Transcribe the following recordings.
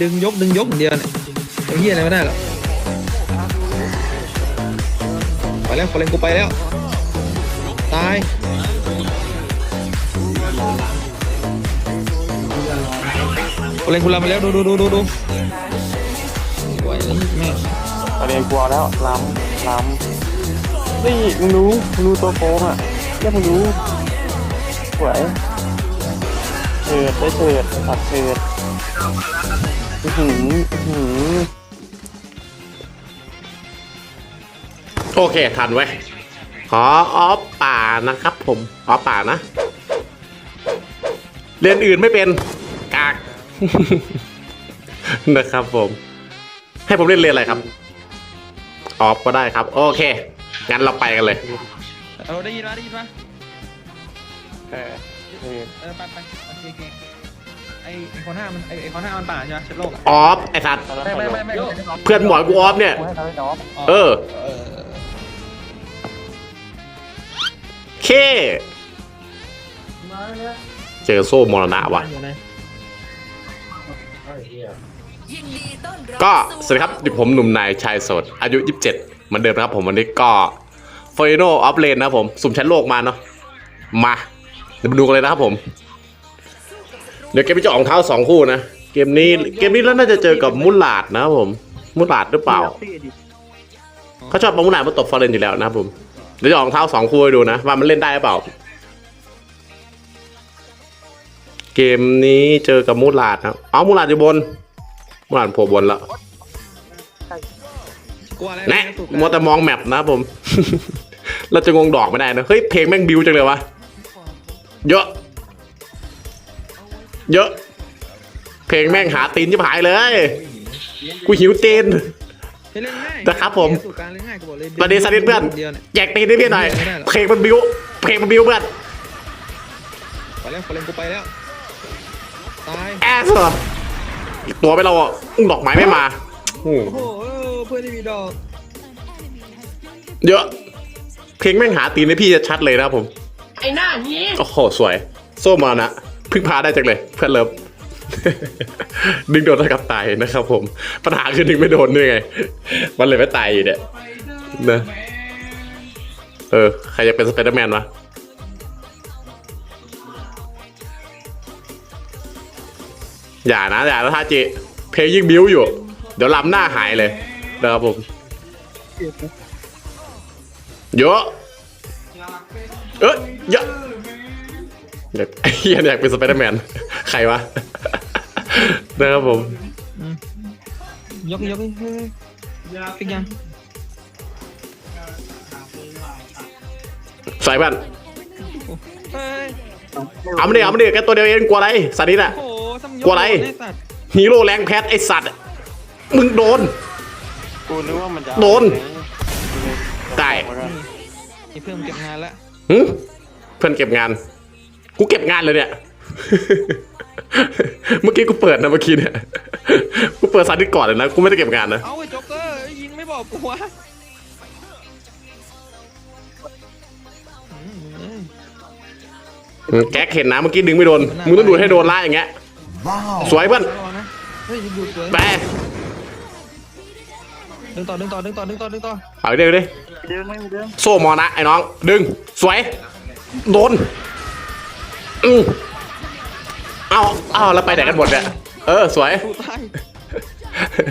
ดึงยกดึงยกอย่างเดียวเนี่ยไอ้เหี้ยอะไรไม่ได้หรอกไปแล้วคนเล่นกูไปแล้ว ตายคนเล่นกูลำไปแล้วดูดูดูดูดูไหวแล้วแม่งประเด็นกลัวแล้วล้ำล้ำนี่มึงรู้มึงรู้ตัวโกงอะเรียกมึงรู้สวยเถิดได้เถิดตัดเถิด อื้อหืออื้อหือโอเค ทันไว้ยขอออฟป่านะครับ ผมออฟป่านะ เรียนอื่นไม่เป็น กาก นะครับผม ให้ผมเล่นเรียนอะไรครับ ออฟก็ได้ครับ โอเค งั้นเราไปกันเลยเอาได้ยินไหมได้ยินไหมเออเถิดเออไปไปโอเคโอเค ไอไอคอนห้ามันไอไอคอนห้ามันป่าใช่ไหมเช็ดโลกอะออฟไอ้สัตว์ไม่ไม่ไม่ไม่เพื่อนหมอยกูออฟเนี่ย กูให้ทำให้น้องเออ เออเคเจอโซ่มรณะว่ะ อยู่ไหนยินดีต้อนรับก็สวัสดีครับดิผมหนุ่มนายชายโสด อายุ 27เหมือนเดิมนะครับผมวันนี้ก็ฟ i โนออฟเลนนะครับผม สุ่มแชมป์โลกมาเนาะ มา เดี๋ยวมาดูกันเลยนะครับผม เดี๋ยวเกมนี้จะออกเท้าสองคู่นะ เกมนี้เกมนี้แล้วน่าจะเจอกับมุลลาดนะครับผม มุลลาดหรือเปล่า เขาชอบเอามุลลาดมาตบฟอร์เรนอยู่แล้วนะครับผม เดี๋ยวจะออกเท้าสองคู่ให้ดูนะ ว่ามันเล่นได้หรือเปล่า เกมนี้เจอกับมุลลาดนะอ๋อมุลลาดอยู่บน มุลลาดโผล่บนแล้วกลัวอะไรแนะมัวแต่มองแมปนะครับผม เราจะงงดอกไม่ได้นะ เฮ้ยเพลงแม่งบิวจังเลยวะ เยอะ เยอะ เพลงแม่งหาตีนที่หายเลย กูหิวตีนให้เล่นง่ายนะครับผมสูตรการเล่นง่ายกูบอกเลยประเด็นสักนิดเพื่อนเดียวเนี่ยแจกตีนให้พี่หน่อย เพลงมันบิว เพลงมันบิวเพื่อนไปแล้วคนเล่นกูไปแล้ว ตาย แอสเหรออีกตัวไปเราอะอุ้งดอกไม้ไม่มาโอ้โหโอ้โหเออเพื่อนที่มีดอกเยอะ เพลงแม่งหาตีนให้พี่จะชัดเลยนะครับผม ไอ้หน้านี้ โอ้โห สวย โซ่มานะ พึ่งพาได้จังเลย เพื่อนเลิฟดึงโดนแล้วกับตายนะครับผม ปัญหาคือดึงไม่โดนด้วยไง มันเลยไม่ตายอยู่เนี่ยนะเออ ใครจะเป็นสไปเดอร์แมนวะอย่านะ อย่านะท่าจิ เพลงยิ่งบิ้วอยู่ เดี๋ยวลำหน้าหายเลยนะครับผมเยอะเอ้ยเยอะ เด็กไอ้เฮียอยากเป็นสไปเดอร์แมน ใครวะ นะครับผมยกยกเฮ้ยฟิกยังใส่บ้านเฮ้ยเอามาดิเอามาดิแค่ตัวเดียวเองกลัวอะไรสัตว์นี่น่ะโอ้โหซ้ำยกลัวอะไรไสัตว์ฮีโร่แรงแพทไอสัตว์ มึงโดน กูนึกว่ามันจะโดนได้ นี่เพื่อนเก็บงานแล้วหึเพื่อนเก็บงาน กูเก็บงานเลยเนี่ย เมื่อกี้กูเปิดนะเมื่อกี้เนี่ย กูเปิดซันดิสก่อนเลยนะ กูไม่ได้เก็บงานนะ เอาไอ้จ็อกเกอร์ยิงไม่บอกกูวะอืมเอ้ยแก๊กเห็นนะเมื่อกี้ดึงไม่โดน มึงต้องดูดให้โดนล่าอย่างเงี้ย สวยเพื่อนระวังนะเฮ้ยดูดสวยไปดึงต่อดึงต่อดึงต่อดึงต่อดึงต่อเอาเดี๋ยวดิเดินไม่มีเดินโซ่มอนะไอ้น้อง ดึง สวย โดน อืมเอาเอาแล้วไปไหนกันหมดเนี่ย เออ สวย กูตาย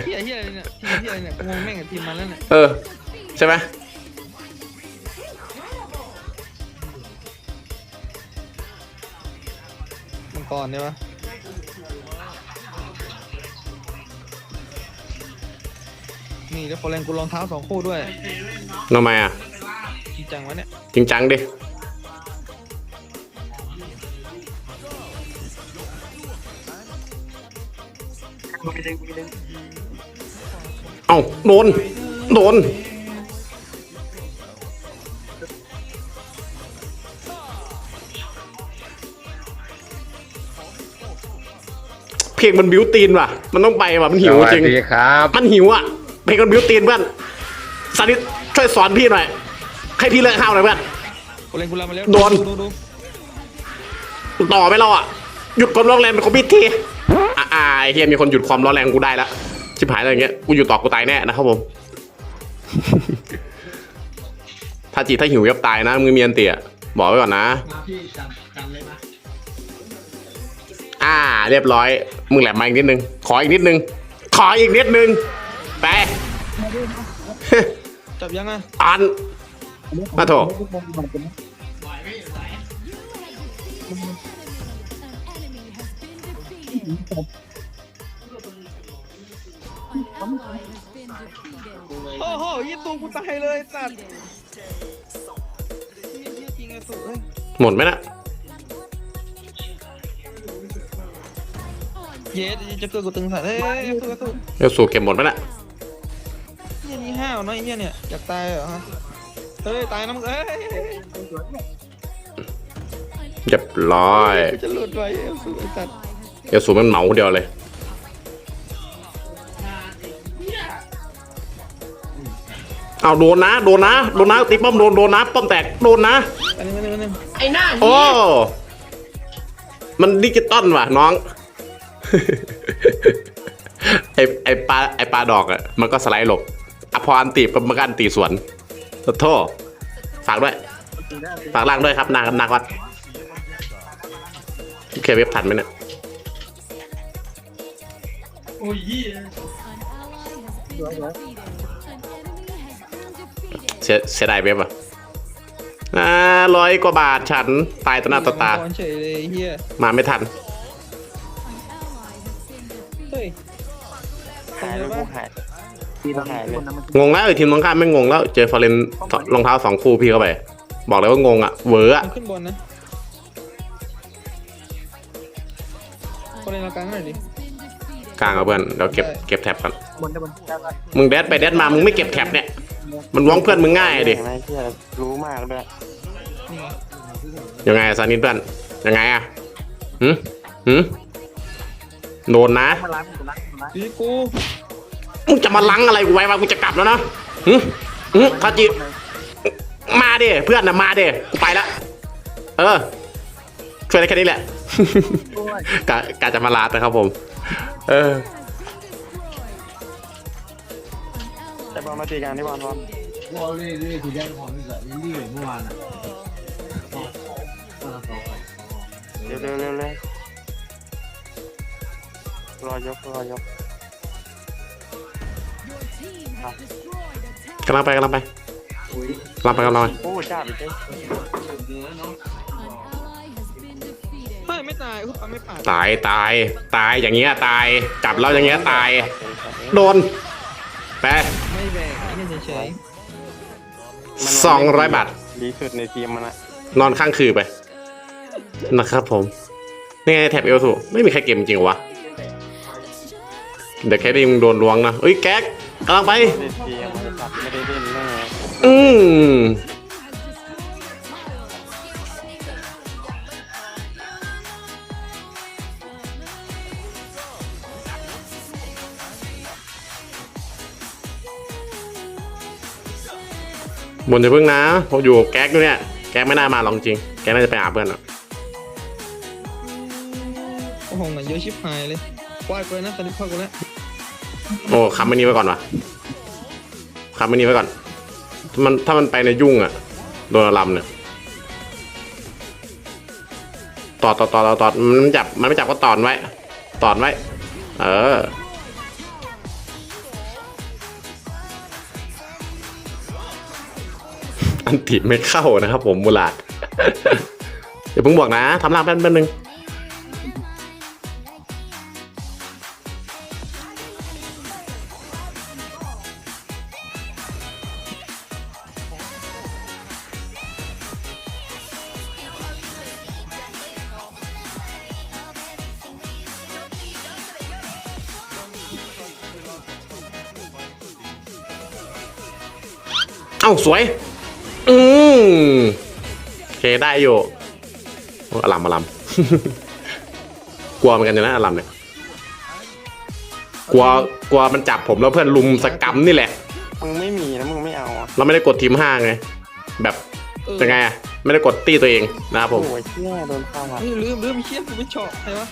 เฮียเฮียอะไรเนี่ยทีมเฮียอะไรเนี่ยกูงงแม่งกับทีมมันแล้วเนี่ยเออ ใช่ไหมมังกรเนี่ยวะนี่แล้วโฟแรงกูรองเท้าสองคู่ด้วยทำไมอะจริงจังวะเนี่ย จริงจังดิ ม่เดินกูไม่เดินเอาโดนโดนเพลงมันบิวตีนว่ะ มันต้องไปว่ะมันหิวจริงสวัสดีครับ มันหิวอะเพลงมันบิวตีนเพื่อนสานิทช่วยสอนพี่หน่อยให้พี่เลิกห้าวหน่อยเพื่อนโฟแรงกูรำมาแล้วโดนดูดูต่อไปเราอะหยุดความร้องแรงเป็นของพี่ที อ่าอ่าไอ้เฮียมีคนหยุดความร้อนแรงกูได้แล้วชิบหายอะไรอย่างเงี้ยกูอยู่ต่อกูตายแน่นะครับผมถ้าจีถ้าหิวยับตายนะมึงมีอันเตียบอกไว้ก่อนนะมาพี่จำจำเลยนะอ่า เรียบร้อย มึงแหลมมาอีกนิดนึง ขออีกนิดนึง ขออีกนิดนึงไปจับยังอะอันมาโถไหวไม่ไหว โอ้โหยี่ตัวกูตายเลยสัตว์เหี้ยเหี้ยจริงไอ้สุดเอ้ยหมดไหมนะเย็ดจะตัวกูตึงสัตว์เฮ้ยเฮ้ยสู้สู้เดี๋ยวสู่เก็บหมดไหมนะเฮียนี่ห้าวเนาะไอ้เฮียเนี่ยอยากตายเหรอฮะเฮ้ยตายนะมึงเอ้ยเรียบร้อยกูจะหลุดไปเอ้ยสู้ไอ้สัตว์เดี๋ยวสู่มันเหมาคนเดียวเลยเอาโดนนะโดนนะโดนนะติ๊บป้อมโดนโดนนะป้อมแตกโดนนะอันนี้มันนี่มันนี่ไอ้หน้าโอ้เนี้ยมันดิจิตอลว่ะน้อง ไอไอปลาไอปลาดอกอะมันก็สไลด์หลบอะพออันตีบมันก็อันตีสวนขอโทษฝากด้วยฝากล่างด้วยครับนานาวัดเคเว็บทันไหมเนี่ยโอ้ยยี่เสียเสียดายเว็บอะอ่าร้อยกว่าบาทฉันตายต่อหน้าต่อตาก่อนเฉยเลยไอ้เฮียมาไม่ทัน เฮ้ยหายเลยกูหายกูหายเลยงงแล้วไอ้ทีมตรงข้ามไม่งงแล้ว เจอฟอร์เรนรองเท้าสองคู่พี่เข้าไป บอกเลยว่างงอะเวอร์อะมันขึ้นบนนะคนเล่นเรากลางหน่อยดิ กลางเอาเพื่อนเดี๋ยวเก็บเก็บแท็บกันบนได้บนได้ได้มึงแดดไปแดดมามึงไม่เก็บแท็บเนี่ยมันว้องเพื่อนมึงง่ายดิเห็นไหมเชี่ยรู้มากด้วยนี่ไงยังไงซานิดเพื่อนยังไงอะหืมหืมโดนนะดีกูมึงจะมาลังอะไรกูไว้วะกูจะกลับแล้วนะหืมหืมคาจิมาดิเพื่อนนะมาดิกูไปละเออช่วยได้แค่นี้แหละกะกะจะมาลาดนะครับผม เออแต่บอลมาตีกันที่บอลบอลวอลเล่ด้วยคุณยังของนี่แหละยังดีอยู่เมื่อวานอะเร็วเร็วเร็วเร็วรอยกรอยกกำลังไปกำลังไปกำลังไปกำลังไปโอ้จ้าไปเจ้เฮ้ย ไม่ตายอุ๊ยไม่ปาดตายตายตายอย่างเงี้ยตาย จับแล้วอย่างเงี้ยตาย โดนไปไม่แบกไอ้เฮียเฉยสองร้อยบาท ดีสุดในทีมมันอะนอนข้างคือไป นะครับผม นี่ไงแท็บเอลสูไม่มีใครเกมจริงเหรอวะ เดี๋ยวแค่นี้มึงโดนล้วงนะเอ้ยแก๊กกำลังไปเล่นเกมไม่ตัดไม่ได้เล่นแน่ อืม บนจะพึ่งนะผมอยู่กับแก๊กอยู่เนี่ย แก๊กไม่น่ามาหรอกจริง แก๊กน่าจะไปหาเพื่อนอะๆโอ้โหเงินเยอะชิบหายเลยปล่อยกูเลยนะตอนนี้พ่อกูแล้วโอ้คำไม่นี้ไว้ก่อนวะคำไม่นี้ไว้ก่อน มันถ้ามันไปในยุ่งอะโดนอารัมเนี่ยตอดตอดตอดตอดตอดมันไม่จับ มันไม่จับก็ตอนไว้ ตอนไว้ เออ นติไม่เข้านะครับ ผมมูลาดเดี๋ยวเพิ่งบอกนะทำล่างแป๊บนึงเอ้าสวย อืมโอเคได้อยู่โอ้อลัมอลัมกลัวเหมือนกันอยู่นะอลัมเนี่ยกลัวกลัวมันจับผมแล้วเพื่อนลุมสกรรมนี่แหละ มึงไม่มีนะมึงไม่เอาอะเราไม่ได้กดทีมห้าไงแบบเออเป็นไงอะไม่ได้กดตี้ตัวเองนะครับผมโอ้ยเชี่ยโดนข้าวอะเฮ้ยลืมลืมไอ้เชี่ยกูไม่ชอบใครวะ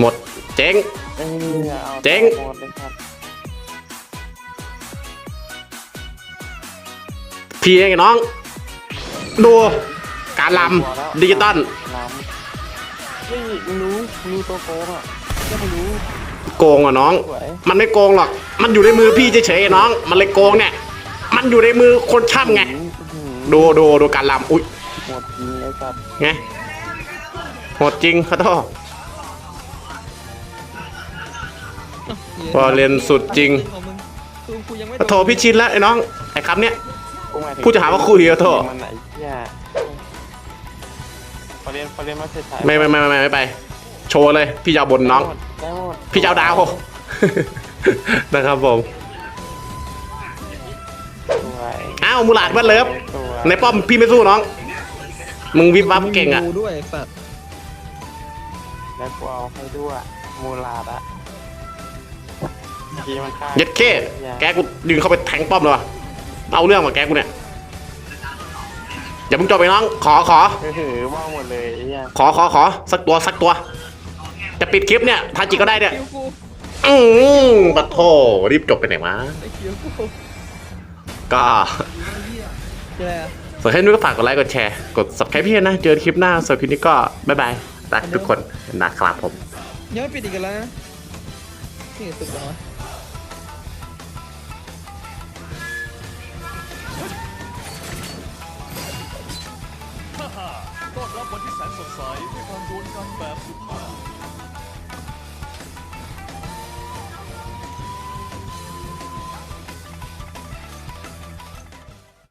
หมดเจ๊งเอ้ยเอาเจ๊ง หมดเลยครับพี่เองไอ้น้อง ดูการลำดิจิตอลล้ำนี่มึงรู้มึงรู้ตัวโกงอะแค่มึงรู้โกงอะน้องสวยมันไม่โกงหรอก มันอยู่ในมือพี่เฉยๆไอ้น้อง มันเลยโกงเนี่ย มันอยู่ในมือคนช่ำไงอื้อหือดูดูดูการลำอุ้ยหมดจริงเลยครับไงโหดจริงขอโทษพอเรียนสุดจริงของมึงคือกูยังไม่ขอโทษพี่ชินแล้วไอ้น้องไอ้คำเนี้ยกูหมายถึงพูดจะหาว่าคุยขอโทษมันไหน เนี่ยพอเรียนพอเรียนมาเสร็จถ่ายไม่ไม่ไม่ไม่ไม่ไป โชว์เลย พี่จะเอาบนน้อง ได้หมดพี่จะเอาดาว นะครับผม สวยอ้าวมูหลาดเบิ้ลเลิฟ สวยในป้อมพี่ไม่สู้น้อง มึงวิบวับเก่งอะมึด้วยไสัตว์แล้วกูเอาให้ด้วยมูลาดอะทีมันฆ่าเย็ดเข้ แกกูดึงเข้าไปแทงป้อมเลยวะเอาเรื่องมาแกกูเนี่ย อย่าเพิ่งจบไปน้อง ขอขอเออว่าหมดเลยไอ้เหี้ยขอขอขอสักตัวสักตัว จะปิดคลิปเนี่ยทาจิก็ได้เนี่ย คิวกูอืมปะโทรีบจบไปไหนวะไอ้คิวกูก็ เจ๊อะส่วนให้นุ้ยก็ฝากกดไลค์กดแชร์กด subscribe พี่นะ เจอกันคลิปหน้าส่วนคลิปนี้ก็บ๊ายบายรักทุกคนนะครับผม ยังไม่ปิดอีกแล้วนะนี่สุดแล้วะ ต้อนรับวันที่แสนสดใสด้วยความดวลกันแบบสุดมัน